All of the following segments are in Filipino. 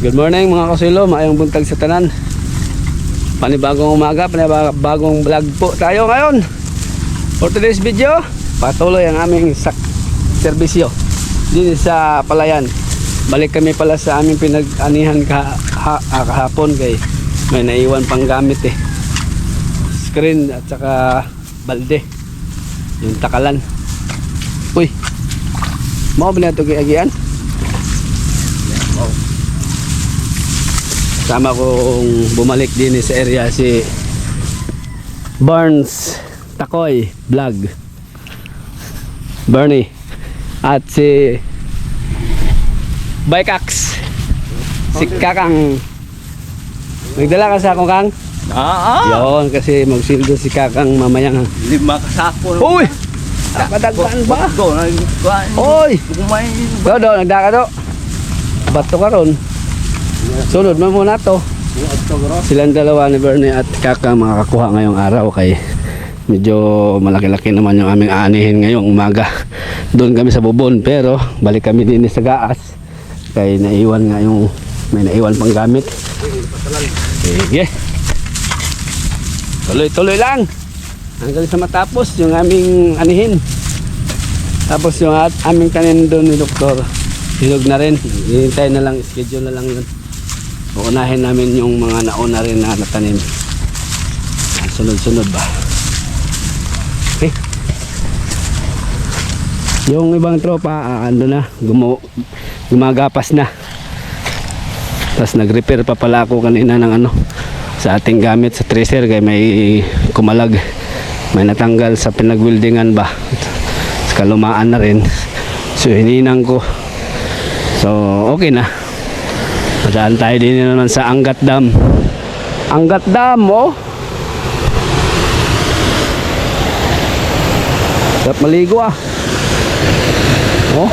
Good morning mga kasilo, maayong buntag sa tanan. Panibagong umaga, panibagong vlog po tayo ngayon. For today's video, patuloy ang aming sak serbisyo din sa Palayan. Balik kami pala sa aming pinag-anihan ka, ha, ah, kahapon kay may naiwan pang gamit eh. Screen at saka balde. Yung takalan. Uy, mo ba na ito agian? Sama kong bumalik din sa area si Barnes Takoy Vlog Bernie at si Bike Axe si Kakang Nagdala ka sa akong Kang? Ah, Yun kasi magsildo si Kakang mamayang lima kasapo. Uy! Nakadagdan ba? Do, nagkuhan. Oy! Kumain. Do, do, nagdaka do. Bato ka ron. Sunod mo muna to. Silang dalawa ni Bernie at Kaka makakakuha ngayong araw kay medyo malaki-laki naman yung aming aanihin ngayong umaga. Doon kami sa bubon pero balik kami din sa gaas kay naiwan nga yung may naiwan pang gamit. Sige. Tuloy-tuloy lang. Hanggang sa matapos yung aming anihin. Tapos yung at, aming tanim doon ni Doktor, hinog na rin. Hihintay na lang, schedule na lang yun. Uunahin namin yung mga nauna rin na natanim. Sunod-sunod ba? Okay. Yung ibang tropa, ah, ando na, gumo, gumagapas na. Tapos nag-repair pa pala ako kanina ng ano, sa ating gamit sa tracer kay may kumalag. May natanggal sa pinagwildingan ba. Tapos kalumaan na rin. So hininang ko. So okay na. Madaan tayo din naman sa Angat Dam. Angat Dam oh. Sarap maligo ah. Oh.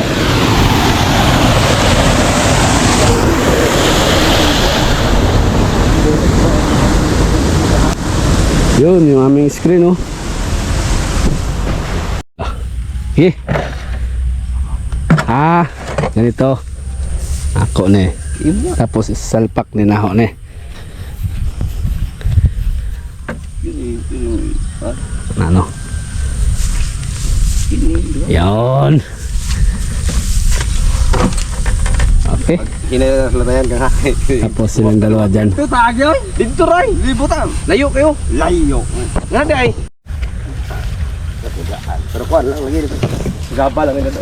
Yun, yung aming screen oh. Ah, Sige. Ah, ganito. Ako ne. Tapos isalpak ni naho ne. Ano? Yon. Okay. Kinalatayan ka. Tapos silang dalawa dyan. Ito tagi oy. Dito ray. Libutan. Layo kayo. Layo. Nga day. Pero kuan lang lagi. Gaba lang ito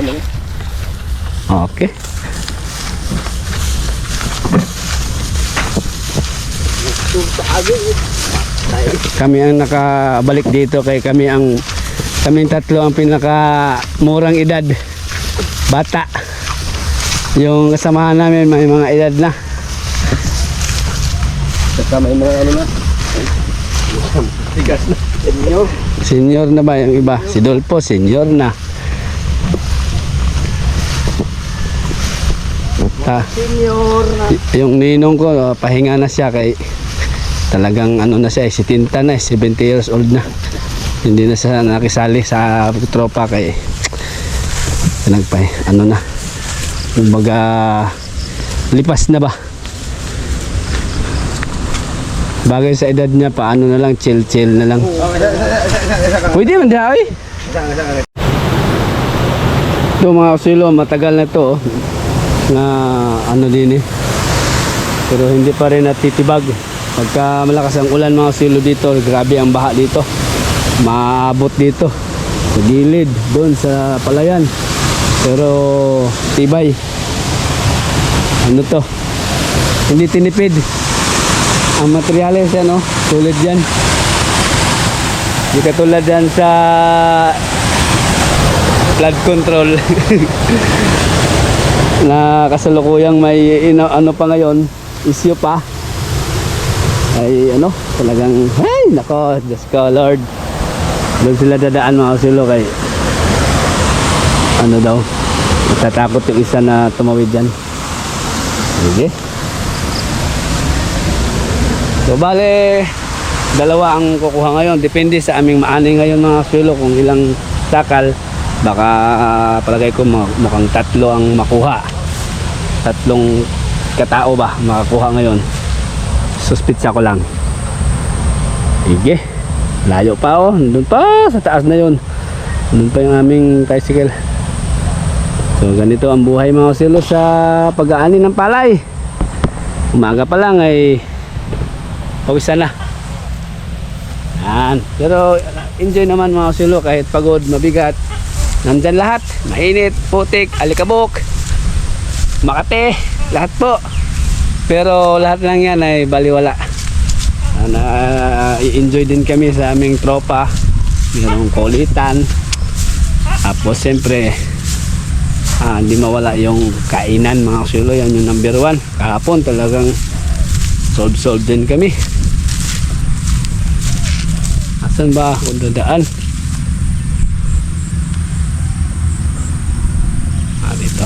ano. Okay. Kami ang nakabalik dito kay kami ang kaming tatlo ang pinaka murang edad. Bata. Yung kasamahan namin may mga edad na. Saka may mga ano na. Tigas na. Inyo. Senior na ba yung iba? Si Dolpo, senior na. Ta, Senior na. yung ninong ko, pahinga na siya kay talagang ano na siya, eh, 70 na, eh, 70 years old na. Hindi na siya nakisali sa tropa kay nagpay, ano na. Kumbaga lipas na ba? Bagay sa edad niya, paano na lang, chill-chill na lang. Pwede man diha, oy. Ito mga kasilo, matagal na to oh, na ano din eh. Pero hindi pa rin natitibag. Pagka malakas ang ulan mga kasilo dito, grabe ang baha dito. Maabot dito. Sa gilid, doon sa palayan. Pero tibay. Ano to? Hindi tinipid. Ang materyales yan oh, tulad yan. Hindi katulad yan sa flood control na kasalukuyang may ina, ano pa ngayon issue pa ay ano talagang hey nako Diyos ko Lord. Doon sila dadaan mga kasulo kay ano daw natatakot yung isa na tumawid dyan. Sige. So bale dalawa ang kukuha ngayon. Depende sa aming maani ngayon mga kasulo kung ilang sakal baka ah, palagay ko mu- mukhang tatlo ang makuha. Tatlong katao ba makakuha ngayon. Suspitsa ko lang. Sige. Layo pa oh. Doon pa sa taas na yon. Doon pa yung aming tricycle. So ganito ang buhay mga silo sa pag-aani ng palay. Umaga pa lang ay pawisan na. Yan. Pero enjoy naman mga silo kahit pagod, mabigat. Nandyan lahat. Mainit, putik, alikabok, makate, lahat po. Pero lahat lang yan ay baliwala. Ah, Na, i-enjoy din kami sa aming tropa. Mayroong kulitan. Tapos siyempre, ah, hindi mawala yung kainan mga kasulo. Yan yung number one. Kahapon talagang solve-solve din kami. Asan ba ako dadaan? Ah, dito.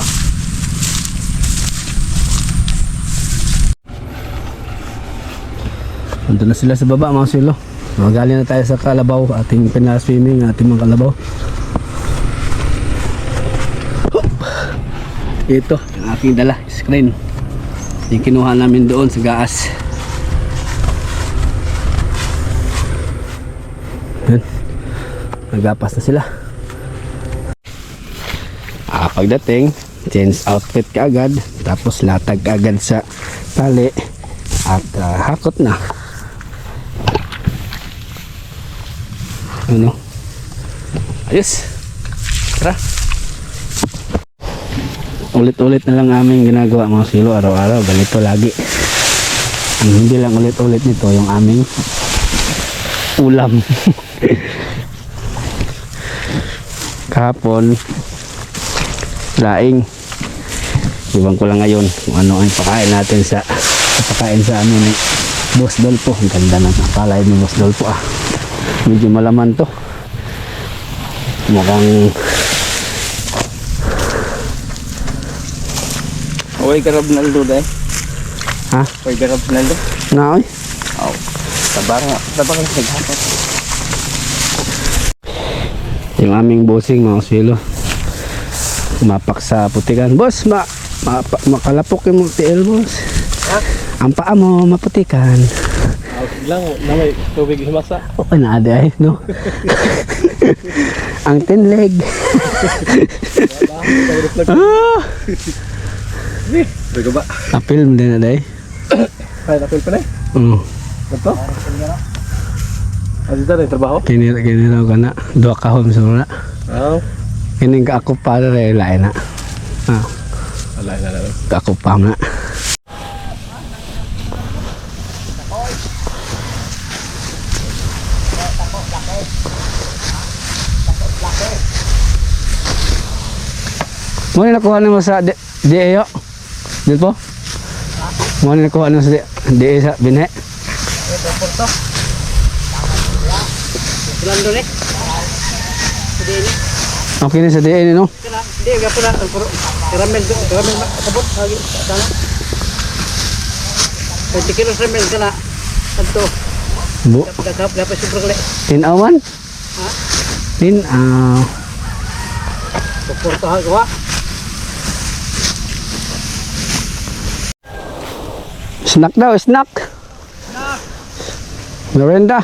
Nandun na sila sa baba mga silo. Magaling na tayo sa kalabaw, ating pinaswimming, ating mga kalabaw. Ito, ang aking dala, screen. Yung kinuha namin doon sa gaas. Yan. Nagapas na sila. Ah, pagdating, change outfit ka agad, tapos latag agad sa tali at ah, hakot na. Ano? Ayos. Tara. Ulit-ulit na lang aming ginagawa mga silo araw-araw. Ganito lagi. Ang hindi lang ulit-ulit nito yung aming ulam. Kahapon, laing. Iwan ko lang ngayon kung ano ang pakain natin sa pakain sa amin ni Boss Dolpo. Ang ganda ng palay ni Boss Dolpo ah. Medyo malaman to. Mukhang Uy, garab na ludo dahil. ha? Uy, garab na ludo. Naoy. Oh. Tabang, tabang ang naghapot. Yung aming bossing mga silo. Umapak sa putikan. Boss, ma, ma makalapok yung multi-el boss. Ha? Ang paa mo maputikan. Lang, na may tubig himasa. Okay na ade ay, no? Ang tin leg. ah, Bigo ba? na-film din na day. Kaya napil pa na eh. Mm. Ito? Adi na trabaho? Kinira kinira ka na. Dua ka home sa muna. Oo. Kining ka ako pa rin lain na. Ah, Alay na lang. ka ako pa na. Mo ni nakuha mo sa di di yo. Dil po? Mo ni nakuha mo sa di di sa binhe. Okay ni sa di ni no. Hindi ga pala ang puro. Caramel do, caramel makabot lagi sana. 20 kilos ramen kana. Adto. Bu, Dagap dapat super kali. tinawan. Ha? Tin ah Suporta ha snack daw, snack. Merenda.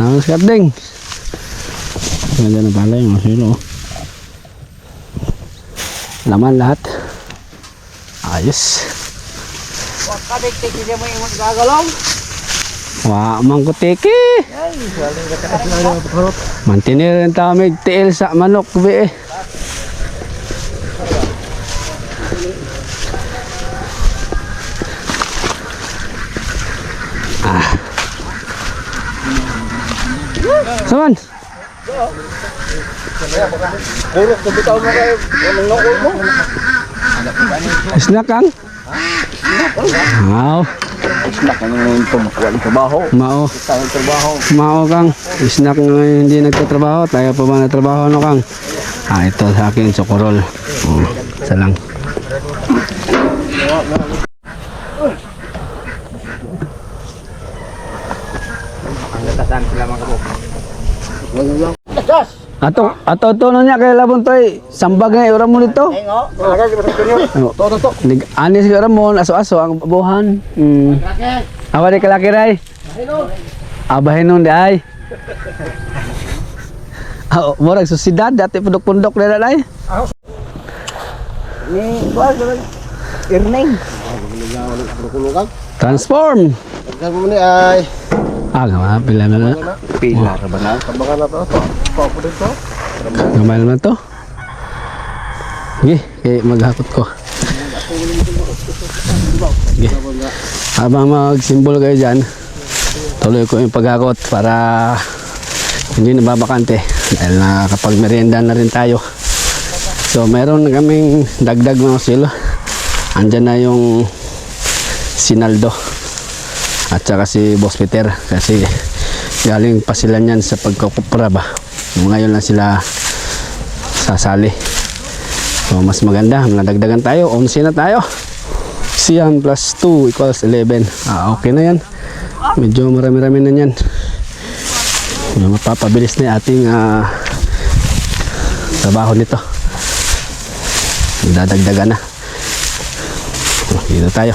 Naman sa ding. Ganda na pala yung masilo. Laman lahat. Ayos. Wa kadik tik dia mo yung gagalaw. Wa man ko teki. Ay, galing ka taas na yung parot. Mantinir ang tamig tiil sa manok be. eh. Ah. Saman? Puro. Anong nakul mo? Snack kang? Wow. Snack na yung tumakuha ng trabaho. Mao. Tawag trabaho. Mao kang. Snack nga hindi nagtatrabaho. Tayo pa ba nagtrabaho no kang? Ah, ito sa akin, sokorol. Oh, isa lang. Natasan sila mga kabuk. Das! Ato, ato to no niya kay labon to eh. Sambag nga ura mo dito. Ay, ngo. Talaga, kanyo? Oh. To, to, to. Nig ani siguro mo aso-aso ang buhan. Mm. Awa di kalaki ray. Abahin nun di ay. Ah, oh, murag susidad dati pundok-pundok na ay. Ni, kuha, Irning. Transform. Mo ni ay. Ah, gama pila na na. Pilar ba na? Tabangan na to. to. Papo dito. Gamay naman to. Sige, okay, maghakot ko. Sige. Habang mag-symbol kayo dyan, tuloy ko yung paghakot para hindi nababakante dahil nakakapag merienda na rin tayo. So, meron na kaming dagdag mga silo. Andyan na yung sinaldo at saka si Boss Peter kasi galing pa sila niyan sa pagkukupra ba. Ngayon lang sila sasali. So, mas maganda. Nadagdagan tayo. 11 na tayo. Siyan plus 2 equals 11. Ah, okay na yan. Medyo marami-rami na yan. Mapapabilis na yung ating ah, trabaho nito. Dadagdagan na. Dito tayo.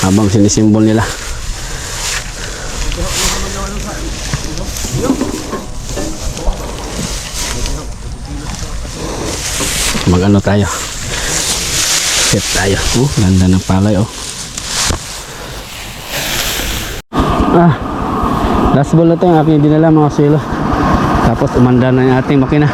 Habang sinisimbol nila. Mag-ano tayo. Set tayo. Oh, ganda ng palay oh. Ah, last ball na to yung aking dinala mga silo. Tapos umanda na yung ating makina.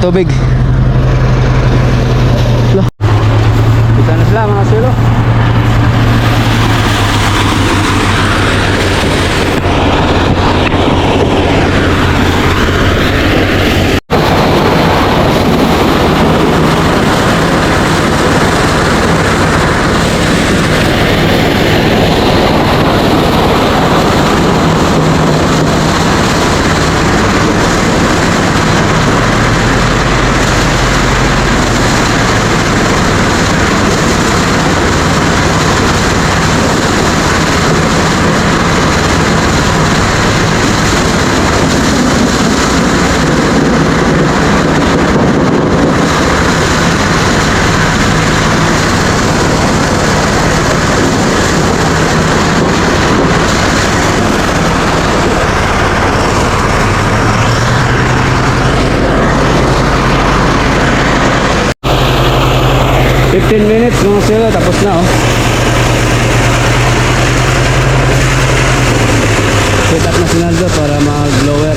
Tubig? 15 minutes mga sila tapos na oh set up na sinaldo para mag-blower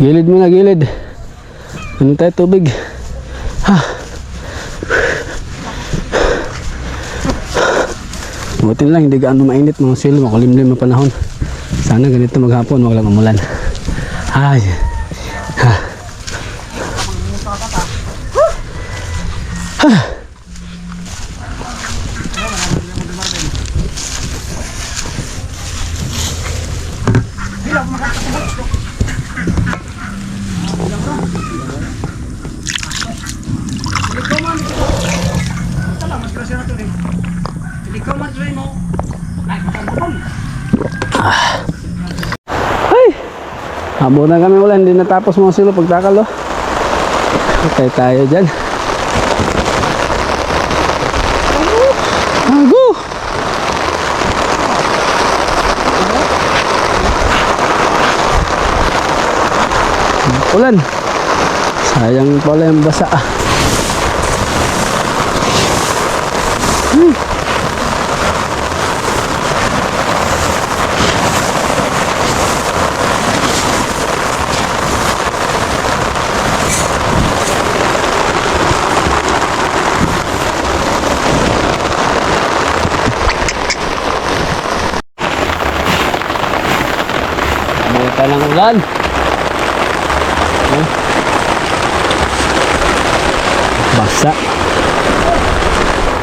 Gilid mo na, gilid. Ano tayo tubig? Ha. Buti na lang, hindi gaano mainit mga silo, makulimlim ang panahon. Sana ganito maghapon, wag lang umulan. Ay. Abutan kami ulan, hindi natapos mga silo pagtakal oh. Okay tayo dyan. Ago! Ulan. Sayang pala yung basa ah. Ulan. Oh. Basa.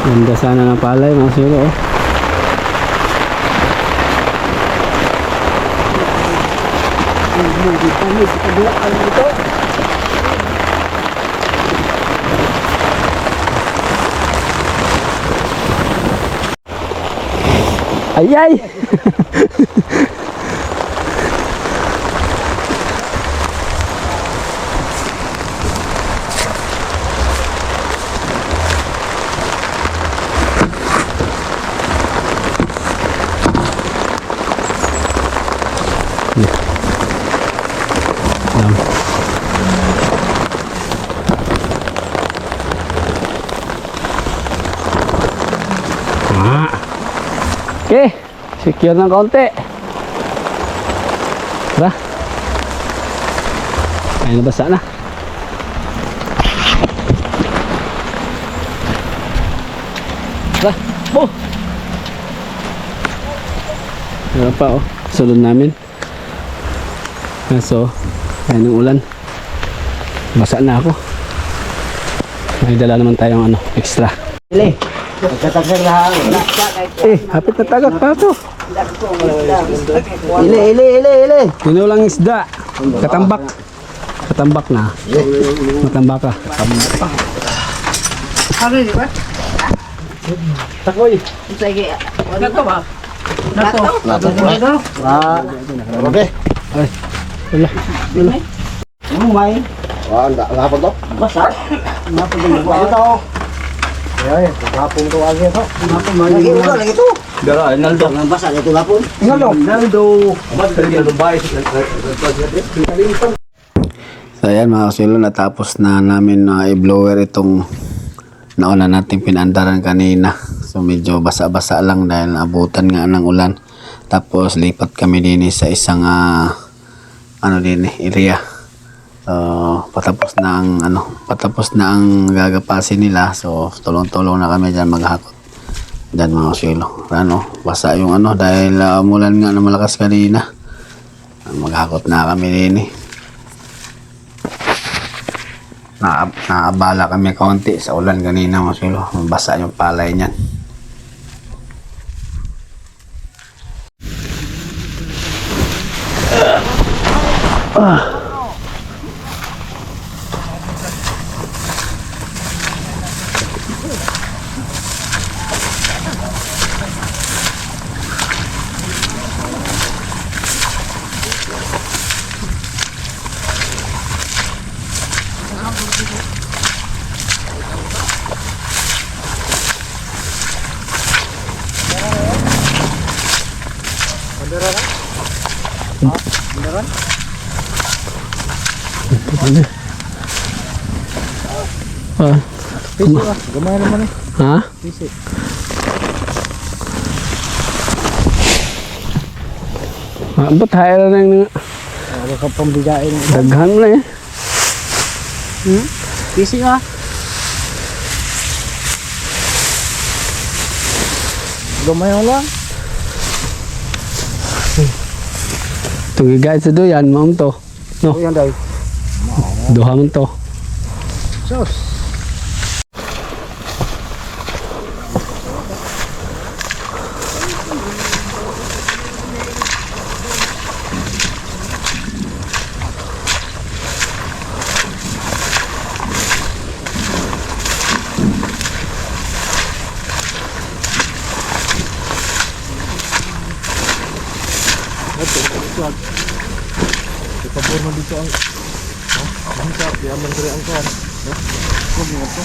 Ganda sana ng palay mga silo. Oh. Ay ay! Yan. Ah. Okay, secure ng konti. Tara. Ay, nabasa na. Tara. Oh! Meron pa oh. Sulod namin. Kaso, kaya ng ulan. Basa na ako. May dala naman tayong ano, extra. Ile. Magkatagal na hangin. Eh, hapit na tagak pa to. Ile, ile, ile, ile. Tinulang isda. Katambak. Katambak na. Matambak ka. Ano yun ba? Takoy. Sige. Nato ba? Nato. Nato. Nato. Ah, grabe. Wala. Ano may? Ah, anda, hapon to? Basa. Yung Ano to? Ay, hapon to agi to. Napag may. Lagi ito, lagi ito. Dara, Naldo. Ang basa dito lapon. Naldo. Naldo. Mas kaya Dubai. So ayan mga kasilo, natapos na namin na i-blower itong nauna nating pinandaran kanina. So medyo basa-basa lang dahil naabutan nga ng ulan. Tapos lipat kami din sa isang ah, ano din eh, area. So patapos na ang ano, patapos na ang gagapasin nila. So tulong-tulong na kami diyan maghakot. Diyan mga kasilo. Ano, basa yung ano dahil ah, umulan nga na malakas kanina. Maghakot na kami din eh na naabala kami kaunti sa ulan kanina mga silo. Basa yung palay niyan. Ah. Gamay naman eh. Ha? Pisi. Ah, ba't haya na yung Ano ka pambigain? daghan mo na eh. Pisi ah. Gamay lang. Itong gigait sa doyan, maam to. No, O yan dahil. duha man to. Sos. Ipabor mo dito ang ang sa diamond diri ang kuan. Huwag mo to.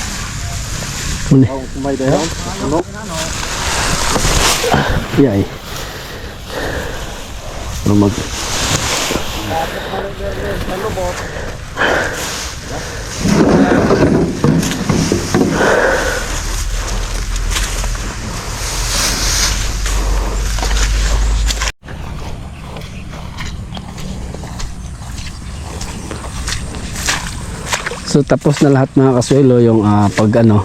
Muna. Ang kumay dayon. Ano? Yay. Ano mag... So tapos na lahat mga kasuelo yung ah, pag ano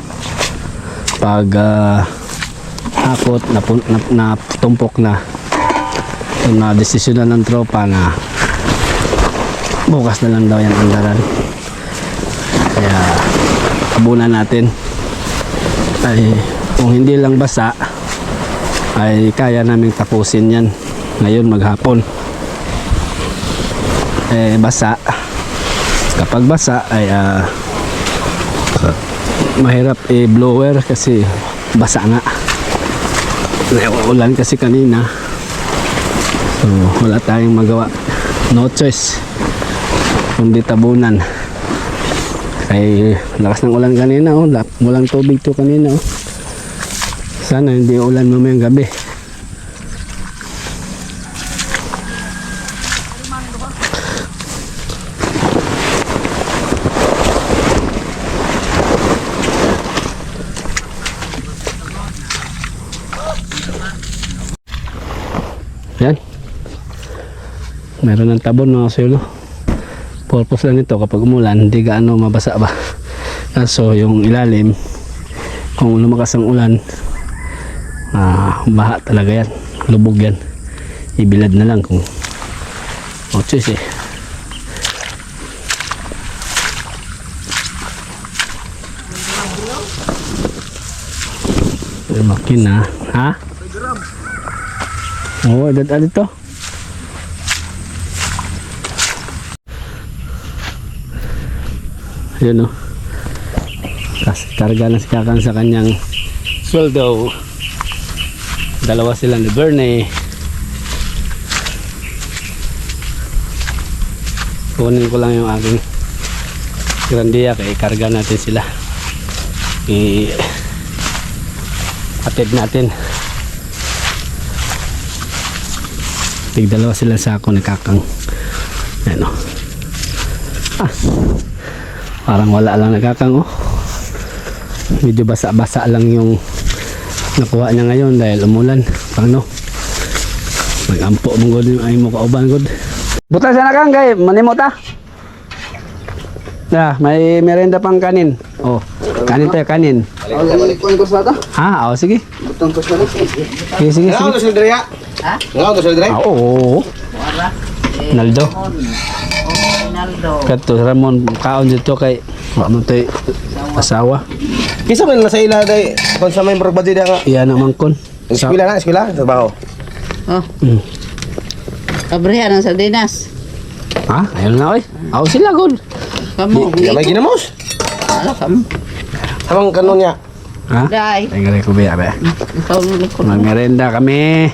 pag ah, hakot na, na, na tumpok na so na desisyon na ng tropa na bukas na lang daw yan andaran kaya abunan natin. Ay kung hindi lang basa ay kaya naming tapusin yan. Ngayon maghapon. Eh basa kapag basa ay ah, mahirap i-blower kasi basa nga. Ulan kasi kanina. So wala tayong magawa. No choice. Kundi tabunan. Ay lakas ng ulan kanina oh. Walang tubig to kanina oh. Sana hindi ulan mamayang gabi Yan. Meron ng tabon mga sulo. Purpose lang nito kapag umulan, hindi gaano mabasa ba. Kaso yung ilalim, kung lumakas ang ulan, ah, baha talaga yan. Lubog yan. Ibilad na lang kung oh, tschüss eh. May makina. Ha? Oo, edad edad to. Ayan o. Kasi karga na si Kakan sa kanyang sweldo. Dalawa sila ni Bernie. Kunin ko lang yung aking grandiya kaya karga natin sila. I atid natin. Tig dalawa sila sa ako ni Kakang. Ayan o. Ah. Parang wala lang nagkakang oh. Medyo basa-basa lang yung nakuha niya ngayon dahil umulan. Paano? Mag-ampo mong god yung ay mo kauban god. Buta sa nakang kay manimot ah. Yeah, may merenda pang kanin. Oh, kanin tayo kanin. Kunin ko sa ata. Ha, oh, sige. Butang ko sa ata. Sige, sige, Ngaw sige. to sa dre ya. Ha? Ngaw to sa dre. Ah, oo, oo, oo. Naldo. Kato Ramon kaon dito kay wa mo tay asawa. Kisa man na sa ila day kon sa may murag nga. Iya na mangkon. Eskwela na, eskwela, trabaho. Oh, Mm. kabrihan ng sardinas. Ha? Ayun na oy. Aw sila god. Kamu, Ya may ginamos. Ala kam. Amang kanon niya. Ha? Dai. Ay gari ko biya ba. Ikaw ko. Magmerenda kami.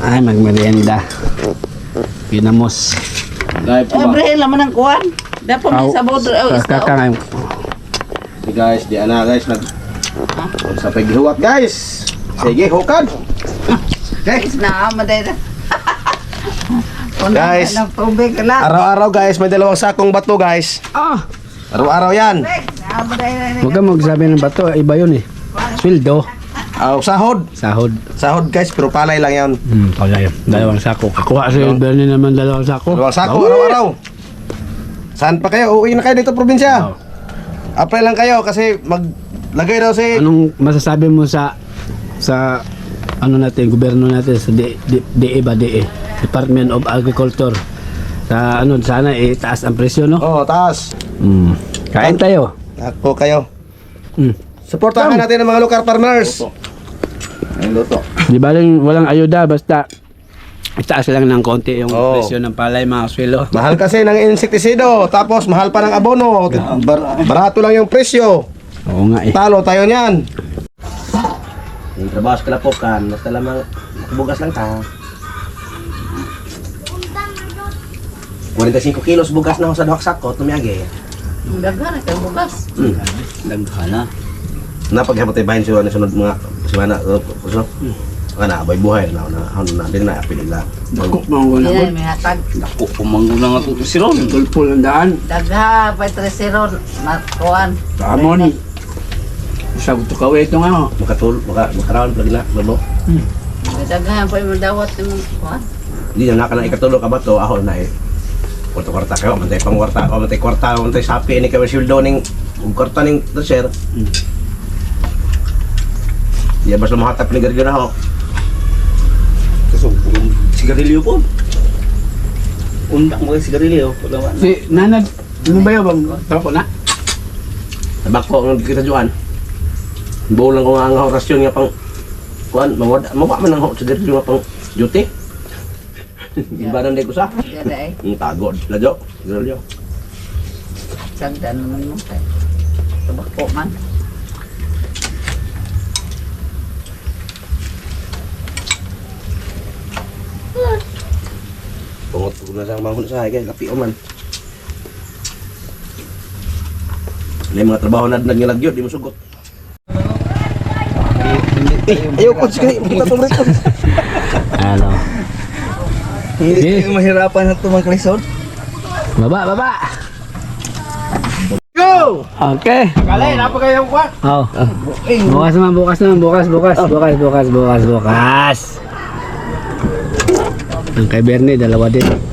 Ay magmerenda. Pinamos. Dai Kabrihan laman ng kuwan. Dapat may sabot. Oh, Kaka ngayon. Di guys, di ana guys nag sa paghihuwat guys. Sige, hukad. Okay. Na maday na. Guys. Araw-araw guys, may dalawang sakong bato guys. Ah, Araw-araw yan. Na maday na. wag ka magsabi ng bato, iba yun eh. Sweldo, Aw, sahod. sahod. Sahod guys, pero palay lang yan. Hmm, pala yun. Dalawang sako. Kakuha sa Bernie naman dalawang sako. Dalawang sako Bawi. araw-araw. Saan pa kayo? Uuwi na kayo dito probinsya. Oh. Apply lang kayo kasi maglagay daw si Anong masasabi mo sa sa ano natin, gobyerno natin sa DE ba DE? Department of Agriculture. Sa ano, sana itaas ang presyo, no? Oh, taas. Hmm. Kain tayo. Ako kayo. Hmm. Suportahan natin ang mga local farmers. Ang luto. Di ba lang walang ayuda, basta itaas lang ng konti yung Oo. presyo ng palay, mga swelo. Mahal kasi ng insektisido, tapos mahal pa ng abono. Bar- barato lang yung presyo. Oo nga eh. Talo tayo niyan. Yung trabaho sa kalapokan, basta lamang bugas lang ta. 45 kilos bugas na ako sa dawak sako, tumiyagi. Daghan ka bugas. Hmm. Naghala. Napaghapot tayo bahin siya sunod mga simana. Uh, kana bay buhay na na ano na din na apil nila. Dako ko. Yan, may hatag. Dako, pumanggo na nga ito si Ron. Tulpul ang daan. Dagha, patresiron, makuan. Tamon. Sagot to kawe ito nga. oh. Makatul maka makaraon pala nila lolo. Dagha, pa yung dawat yung kuan. Di na naka na ikatulo ka ba to ahol na eh. Kwarta kwarta kayo, mantay pang kwarta, o mantay kwarta, o mantay sapi ni kayo sildo ning kwarta ning treasure. Di basta mahatap ni garjo na ho. Kaso, sigarilyo po. Undak mo kayo sigarilyo. Na. Si nanad, ano ba yun bang tako na? Tabak po ang kita juan. Buo lang ko nga ang orasyon nga pang kuan, mawad, mawa man ang sa garjo nga pang duty. Ibaran di ko sa. Yan ay, Ang tago, lajo, garjo. sagdan naman mo kay. Tabako man. Pungot ko na sa mahon sa kay kapi o man. May mga trabaho na nag lagyo, di mo sugot. Eh, ayaw ko sige, kita to record. Ano? Hindi kayo mahirapan na tumangkalisod. Baba, baba! Go! Okay. Kalay, napa kayo kwa? Oh. Bukas naman, bukas naman, bukas, bukas, bukas, bukas, bukas, bukas. Ang kay Bernie, dalawa din.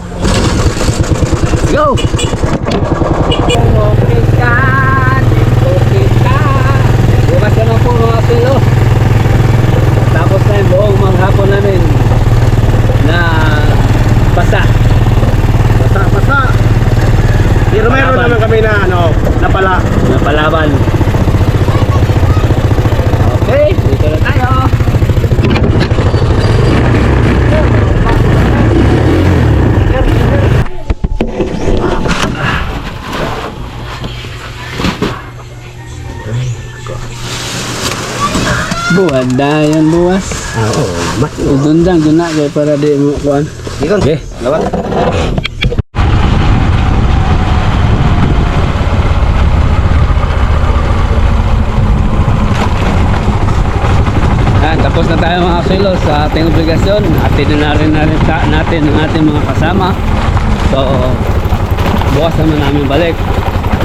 Go! Buwan na yan buwas. Oo, mat. Udundang dun na kay para di mo kuan. Ikon. Okay. Lawan. Ah, tapos na tayo mga kilo sa ating obligasyon. Atin na rin na rin natin ang ating mga kasama. So, bukas naman namin balik.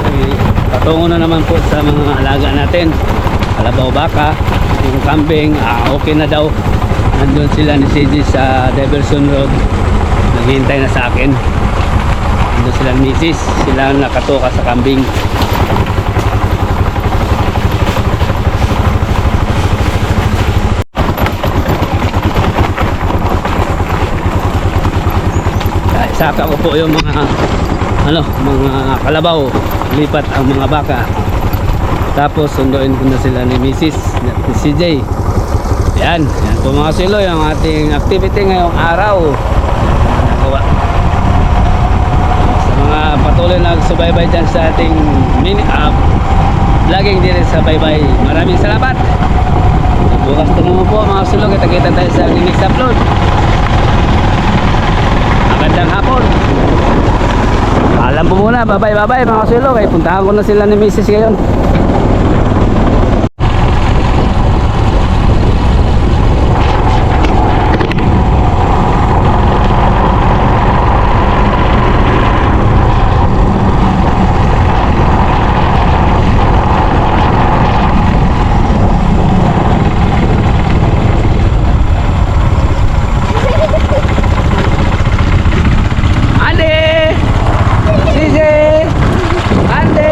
Eh, Patungo na naman po sa mga alaga natin. Kalabaw baka, yung kambing, ah, okay na daw. Nandun sila ni CJ sa Diverson Road. Naghihintay na sa akin. Nandun sila ni Mrs. Sila nakatoka sa kambing. Saka ko po yung mga ano, mga kalabaw, lipat ang mga baka. Tapos sunduin ko na sila ni Mrs. ni CJ. Yan, yan po mga silo yung ating activity ngayong araw. Sa mga patuloy na nagsubaybay dyan sa ating mini app, vlogging din sa baybay. Maraming salamat. Bukas na naman po mga silo, kita-kita tayo sa next upload. Magandang hapon. Alam po muna, bye bye bye bye mga silo. Kaya puntahan ko na sila ni Mrs. ngayon. Ande! CJ! Ande!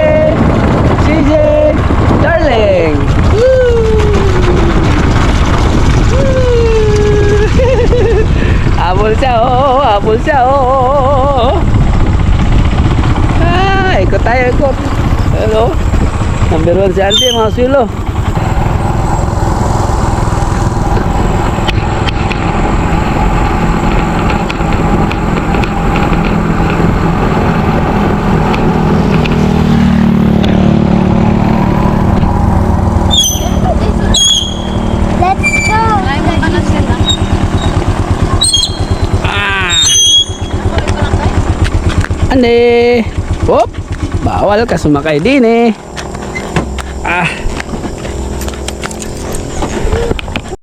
CJ! Darling! Abol siya oh! Abol siya oh! Ah, ikot tayo ikot. Hello? Number one si Ande mga Ande! Hop! Bawal ka sumakay din eh. Ah!